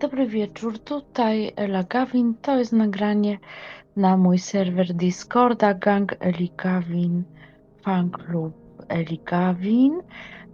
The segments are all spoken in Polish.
Dobry wieczór, tutaj Ela Gawin. To jest nagranie na mój serwer Discorda Gang Eli Gawin, fan club Eli Gawin.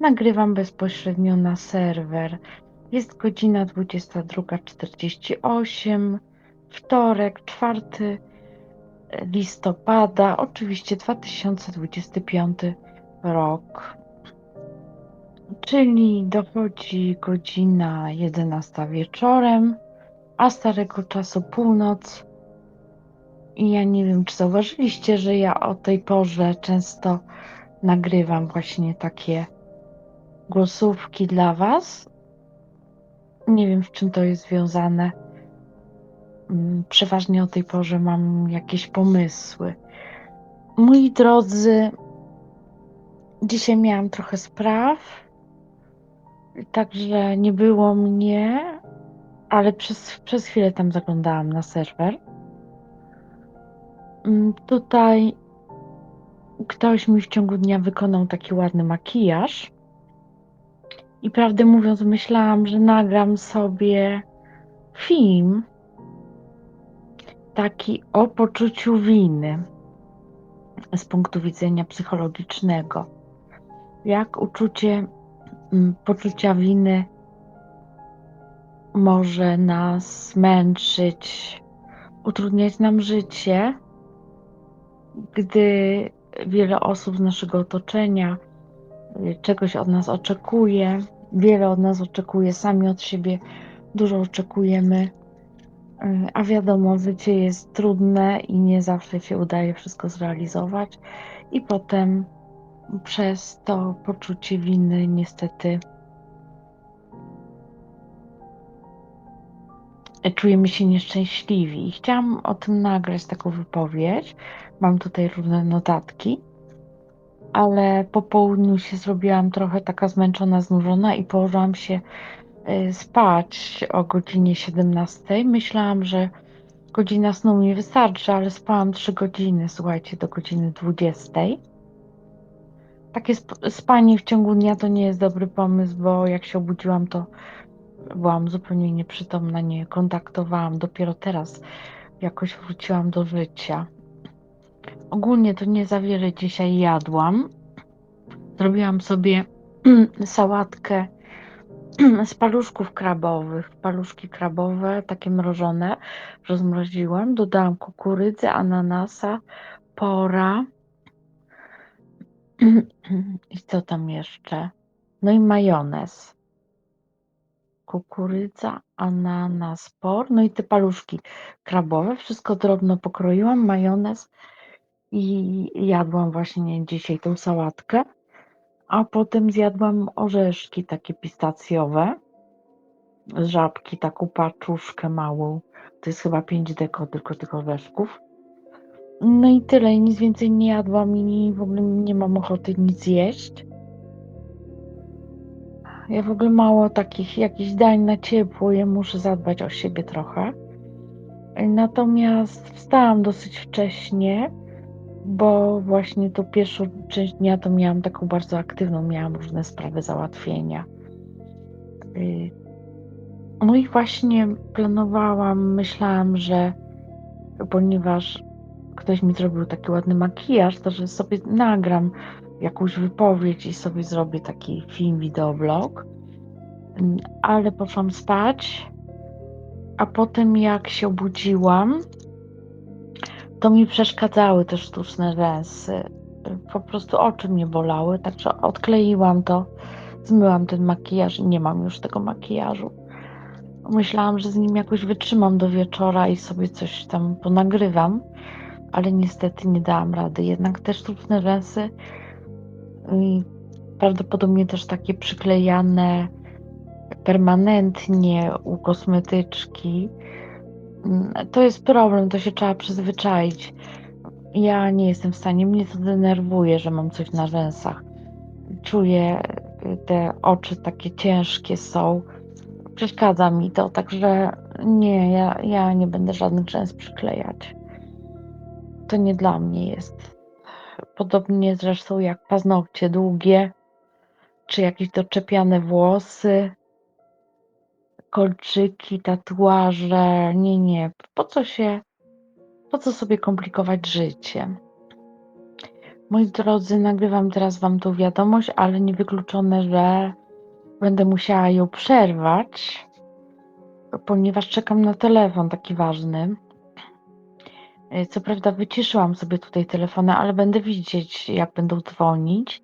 Nagrywam bezpośrednio na serwer. Jest godzina 22.48, wtorek, 4 listopada, oczywiście 2025 rok. Czyli dochodzi godzina 11 wieczorem, a starego czasu północ. I ja nie wiem, czy zauważyliście, że ja o tej porze często nagrywam właśnie takie głosówki dla Was. Nie wiem, z czym to jest związane. Mm, Przeważnie o tej porze mam jakieś pomysły. Moi drodzy, dzisiaj miałam trochę spraw, także nie było mnie, ale przez, przez chwilę tam zaglądałam na serwer. Mm, Tutaj ktoś mi w ciągu dnia wykonał taki ładny makijaż. I prawdę mówiąc, myślałam, że nagram sobie film taki o poczuciu winy z punktu widzenia psychologicznego. Jak uczucie poczucia winy może nas męczyć, utrudniać nam życie, gdy wiele osób z naszego otoczenia y, czegoś od nas oczekuje, wiele od nas oczekuje, sami od siebie dużo oczekujemy, y, a wiadomo, życie jest trudne i nie zawsze się udaje wszystko zrealizować, i potem przez to poczucie winy niestety czujemy się nieszczęśliwi. Chciałam o tym nagrać taką wypowiedź. Mam tutaj różne notatki, ale po południu się zrobiłam trochę taka zmęczona, znużona i położyłam się y, spać o godzinie 17. Myślałam, że godzina snu mi wystarczy, ale spałam 3 godziny, słuchajcie, do godziny 20. Takie sp- spanie w ciągu dnia to nie jest dobry pomysł, bo jak się obudziłam, to byłam zupełnie nieprzytomna, nie kontaktowałam. Dopiero teraz jakoś wróciłam do życia. Ogólnie to nie za wiele dzisiaj jadłam. Zrobiłam sobie sałatkę z paluszków krabowych. Paluszki krabowe, takie mrożone, rozmroziłam. Dodałam kukurydzy, ananasa, pora. I co tam jeszcze? No i majonez. Kukurydza, ananas, por, no i te paluszki krabowe. Wszystko drobno pokroiłam, majonez i jadłam właśnie dzisiaj tą sałatkę. A potem zjadłam orzeszki takie pistacjowe z żabki, taką paczuszkę małą. To jest chyba 5 deko tylko tych orzeszków. No i tyle, nic więcej nie jadłam i w ogóle nie mam ochoty nic jeść. Ja w ogóle mało takich jakichś dań na ciepło, ja muszę zadbać o siebie trochę. Natomiast wstałam dosyć wcześnie, bo właśnie tą pierwszą część dnia to miałam taką bardzo aktywną, miałam różne sprawy załatwienia. Y, No i właśnie planowałam, myślałam, że ponieważ ktoś mi zrobił taki ładny makijaż, to że sobie nagram jakąś wypowiedź i sobie zrobię taki film, wideoblog. Mm, Ale poszłam spać, a potem jak się obudziłam, to mi przeszkadzały te sztuczne rzęsy. Po prostu oczy mnie bolały, także odkleiłam to, zmyłam ten makijaż i nie mam już tego makijażu. Myślałam, że z nim jakoś wytrzymam do wieczora i sobie coś tam ponagrywam, ale niestety nie dałam rady. Jednak te sztuczne rzęsy i prawdopodobnie też takie przyklejane permanentnie u kosmetyczki. To jest problem, to się trzeba przyzwyczaić. Ja nie jestem w stanie, mnie to denerwuje, że mam coś na rzęsach. Czuję, y, te oczy takie ciężkie są. Przeszkadza mi to, także nie, ja, ja nie będę żadnych rzęs przyklejać. To nie dla mnie jest. Podobnie zresztą jak paznokcie długie, czy jakieś doczepiane włosy. kolczyki, tatuaże. Nie, nie. Po co się po co sobie komplikować życie? Moi drodzy, nagrywam teraz Wam tą wiadomość, ale niewykluczone, że będę musiała ją przerwać, ponieważ czekam na telefon taki ważny. E, co prawda wyciszyłam sobie tutaj telefony, ale będę widzieć, jak będą dzwonić,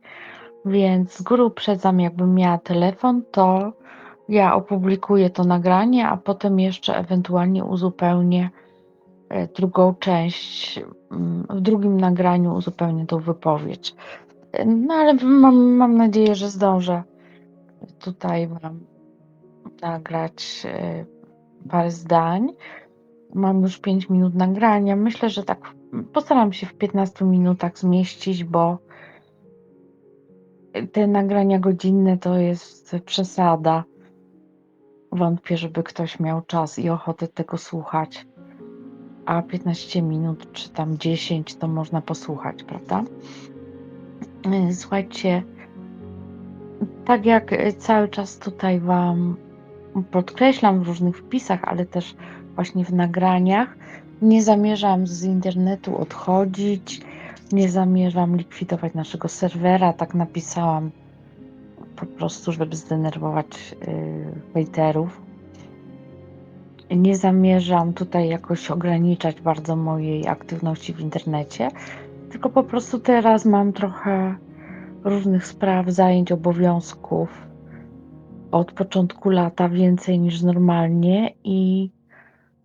więc z góry uprzedzam, jakbym miała telefon, to ja opublikuję to nagranie, a potem jeszcze ewentualnie uzupełnię e, drugą część, mm, w drugim nagraniu uzupełnię tą wypowiedź. E, No ale mam, mam nadzieję, że zdążę tutaj Wam nagrać parę zdań. Mam już 5 minut nagrania. Myślę, że tak postaram się w 15 minutach zmieścić, bo te nagrania godzinne to jest przesada. Wątpię, żeby ktoś miał czas i ochotę tego słuchać. A 15 minut, czy tam 10, to można posłuchać, prawda? Słuchajcie, tak jak cały czas tutaj Wam podkreślam w różnych wpisach, ale też właśnie w nagraniach, nie zamierzam z internetu odchodzić, nie zamierzam likwidować naszego serwera. Tak napisałam po prostu, żeby zdenerwować yy, hejterów. Nie zamierzam tutaj jakoś ograniczać bardzo mojej aktywności w internecie, tylko po prostu teraz mam trochę różnych spraw, zajęć, obowiązków od początku lata więcej niż normalnie i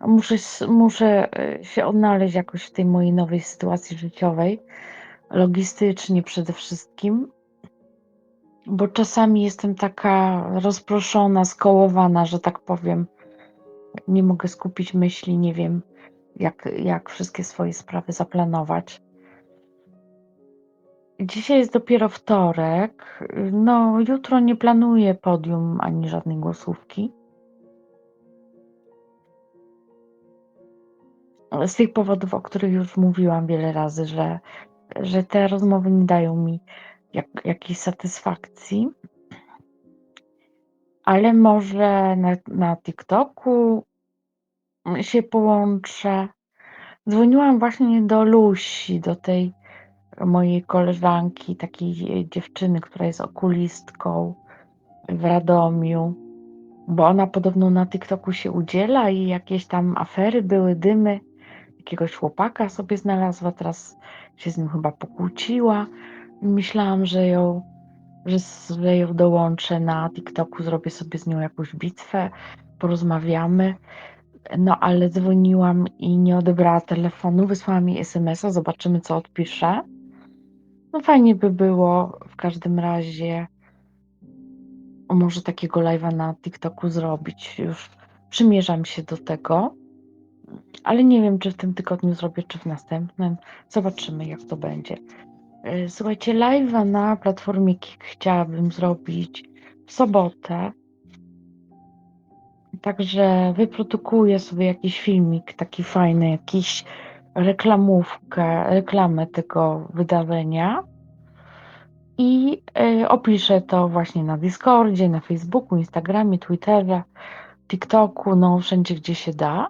muszę, muszę y, się odnaleźć jakoś w tej mojej nowej sytuacji życiowej, logistycznie przede wszystkim, bo czasami jestem taka rozproszona, skołowana, że tak powiem. Nie mogę skupić myśli, nie wiem, jak, jak wszystkie swoje sprawy zaplanować. Dzisiaj jest dopiero wtorek. No, jutro nie planuję podium ani żadnej głosówki. Z tych powodów, o których już mówiłam wiele razy, że, że te rozmowy nie dają mi jak, jakiejś satysfakcji. Ale może na, na TikToku się połączę. Dzwoniłam właśnie do Lusi, do tej mojej koleżanki, takiej dziewczyny, która jest okulistką w Radomiu, bo ona podobno na TikToku się udziela i jakieś tam afery były, dymy. Jakiegoś chłopaka sobie znalazła, teraz się z nim chyba pokłóciła. Myślałam, że ją, że, że ją dołączę na TikToku, zrobię sobie z nią jakąś bitwę, porozmawiamy. No ale dzwoniłam i nie odebrała telefonu, wysłała mi SMS-a, zobaczymy co odpisze. No fajnie by było w każdym razie może takiego live'a na TikToku zrobić. Już przymierzam się do tego, ale nie wiem, czy w tym tygodniu zrobię, czy w następnym. Zobaczymy, jak to będzie. E, Słuchajcie, live'a na platformie Kik chciałabym zrobić w sobotę. Także wyprodukuję sobie jakiś filmik taki fajny, jakiś reklamówkę, reklamę tego wydarzenia i y, opiszę to właśnie na Discordzie, na Facebooku, Instagramie, Twitterze, TikToku, no wszędzie gdzie się da,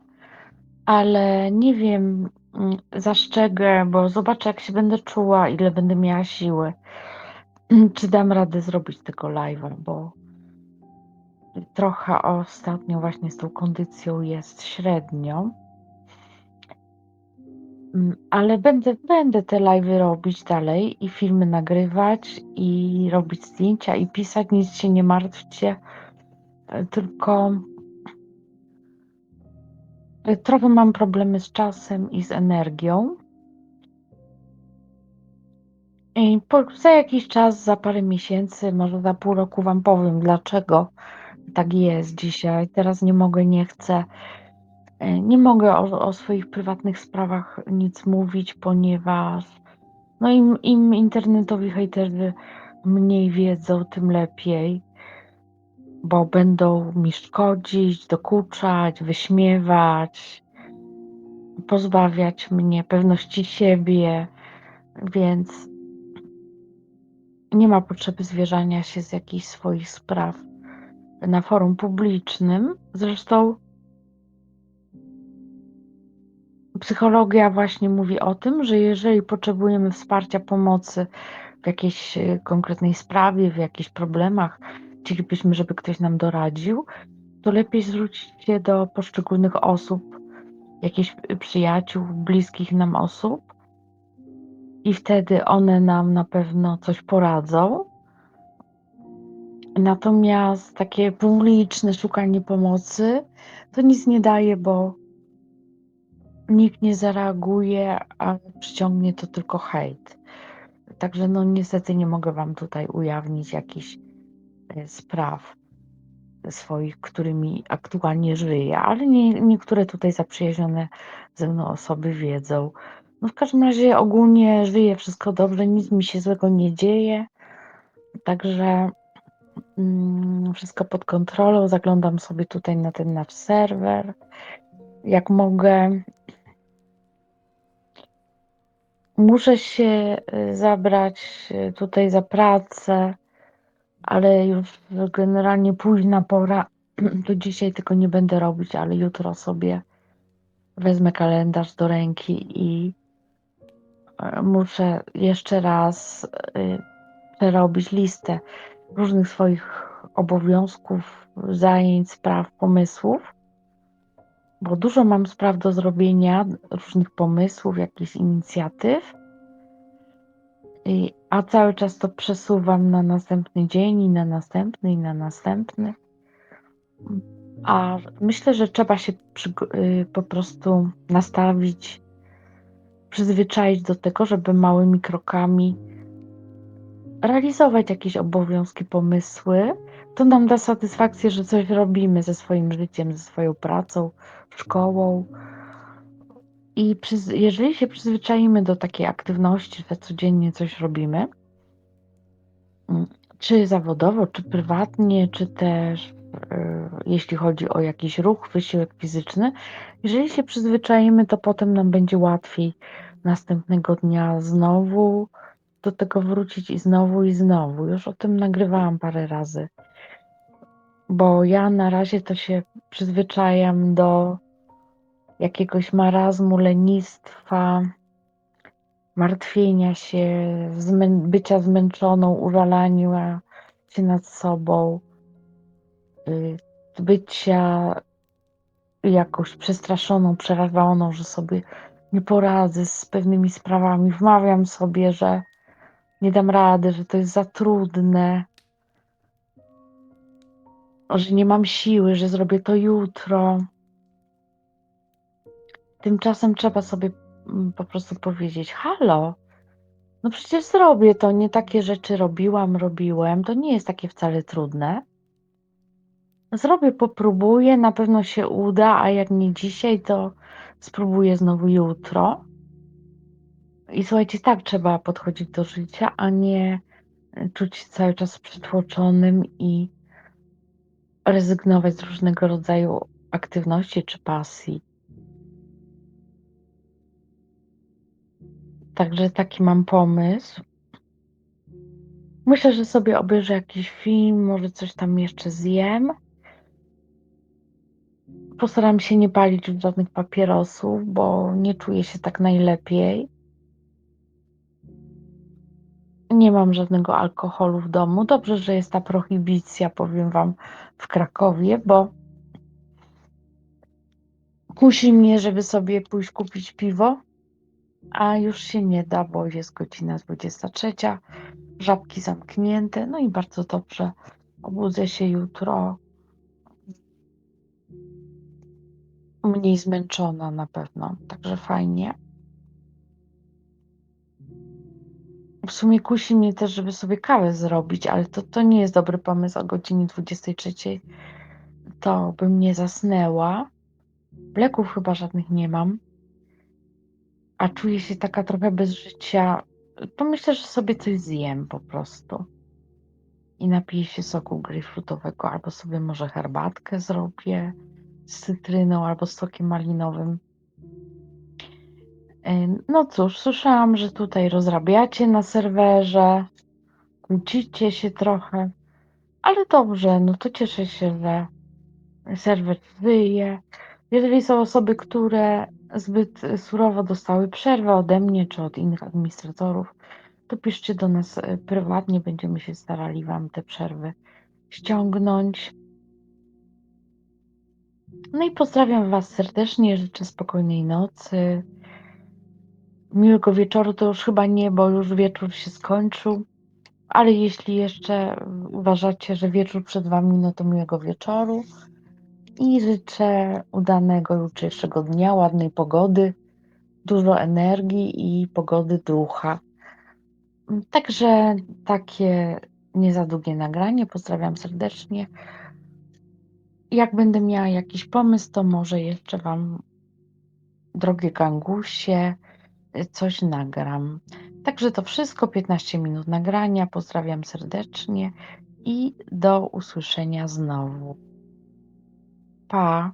ale nie wiem, mm, zaszczegę, bo zobaczę jak się będę czuła, ile będę miała siły, czy dam radę zrobić tego live'a, bo trochę ostatnio właśnie z tą kondycją jest średnio. Mm, Ale będę, będę te live'y robić dalej i filmy nagrywać i robić zdjęcia i pisać, nic się nie martwcie, e, tylko trochę mam problemy z czasem i z energią. I po, za jakiś czas, za parę miesięcy, może za pół roku Wam powiem, dlaczego tak jest dzisiaj. Teraz nie mogę, nie chcę. E, Nie mogę o, o swoich prywatnych sprawach nic mówić, ponieważ no im, im internetowi hejterzy mniej wiedzą, tym lepiej, bo będą mi szkodzić, dokuczać, wyśmiewać, pozbawiać mnie pewności siebie, więc nie ma potrzeby zwierzania się z jakichś swoich spraw na forum publicznym. Zresztą psychologia właśnie mówi o tym, że jeżeli potrzebujemy wsparcia, pomocy w jakiejś e, konkretnej sprawie, w jakichś problemach, chcielibyśmy, żeby ktoś nam doradził, to lepiej zwrócić się do poszczególnych osób, jakichś przyjaciół, bliskich nam osób, i wtedy one nam na pewno coś poradzą. Natomiast takie publiczne szukanie pomocy to nic nie daje, bo nikt nie zareaguje, a przyciągnie to tylko hejt. Także no niestety nie mogę Wam tutaj ujawnić jakichś spraw swoich, którymi aktualnie żyję, ale nie, niektóre tutaj zaprzyjaźnione ze mną osoby wiedzą. No w każdym razie ogólnie żyję wszystko dobrze, nic mi się złego nie dzieje, także mm, wszystko pod kontrolą. Zaglądam sobie tutaj na ten nasz serwer, jak mogę. Muszę się y, zabrać y, tutaj za pracę, ale już generalnie późna pora, to dzisiaj tego nie będę robić, ale jutro sobie wezmę kalendarz do ręki i e, muszę jeszcze raz y, przerobić listę różnych swoich obowiązków, zajęć, spraw, pomysłów, bo dużo mam spraw do zrobienia, różnych pomysłów, jakichś inicjatyw, a cały czas to przesuwam na następny dzień i na następny i na następny. A myślę, że trzeba się y, po prostu nastawić, przyzwyczaić do tego, żeby małymi krokami realizować jakieś obowiązki, pomysły. To nam da satysfakcję, że coś robimy ze swoim życiem, ze swoją pracą, szkołą. I jeżeli się przyzwyczaimy do takiej aktywności, że codziennie coś robimy, mm, czy zawodowo, czy prywatnie, czy też e, jeśli chodzi o jakiś ruch, wysiłek fizyczny, jeżeli się przyzwyczaimy, to potem nam będzie łatwiej następnego dnia znowu do tego wrócić i znowu i znowu. Już o tym nagrywałam parę razy. Bo ja na razie to się przyzwyczajam do jakiegoś marazmu, lenistwa, martwienia się, zmę bycia zmęczoną, użalania się nad sobą, y, bycia jakoś przestraszoną, przerażoną, że sobie nie poradzę z pewnymi sprawami. Wmawiam sobie, że nie dam rady, że to jest za trudne, że nie mam siły, że zrobię to jutro. Tymczasem trzeba sobie mm, po prostu powiedzieć: Halo, no przecież zrobię to, nie takie rzeczy robiłam, robiłem, to nie jest takie wcale trudne. Zrobię, popróbuję, na pewno się uda, a jak nie dzisiaj, to spróbuję znowu jutro. I słuchajcie, tak trzeba podchodzić do życia, a nie e, czuć się cały czas przytłoczonym i rezygnować z różnego rodzaju aktywności czy pasji. Także taki mam pomysł. Myślę, że sobie obejrzę jakiś film, może coś tam jeszcze zjem. Postaram się nie palić żadnych papierosów, bo nie czuję się tak najlepiej. Nie mam żadnego alkoholu w domu. Dobrze, że jest ta prohibicja, powiem Wam, w Krakowie, bo kusi mnie, żeby sobie pójść kupić piwo, a już się nie da, bo jest godzina 23, żabki zamknięte, no i bardzo dobrze. Obudzę się jutro mniej zmęczona na pewno, także fajnie. W sumie kusi mnie też, żeby sobie kawę zrobić, ale to, to nie jest dobry pomysł o godzinie 23. To bym nie zasnęła. Leków chyba żadnych nie mam. A czuję się taka trochę bez życia. To myślę, że sobie coś zjem po prostu. I napiję się soku grejpfrutowego, albo sobie może herbatkę zrobię z cytryną albo z sokiem malinowym. No cóż, słyszałam, że tutaj rozrabiacie na serwerze, kłócicie się trochę. Ale dobrze, no to cieszę się, że serwer żyje. Jeżeli są osoby, które zbyt surowo dostały przerwę ode mnie czy od innych administratorów, to piszcie do nas y, prywatnie, będziemy się starali Wam te przerwy ściągnąć. No i pozdrawiam Was serdecznie, życzę spokojnej nocy. Miłego wieczoru to już chyba nie, bo już wieczór się skończył. Ale jeśli jeszcze uważacie, że wieczór przed Wami, no to miłego wieczoru. I życzę udanego jutrzejszego dnia, ładnej pogody, dużo energii i pogody ducha. Także takie nie za długie nagranie. Pozdrawiam serdecznie. Jak będę miała jakiś pomysł, to może jeszcze Wam, drogie gangusie, coś nagram. Także to wszystko, 15 minut nagrania. Pozdrawiam serdecznie i do usłyszenia znowu. spa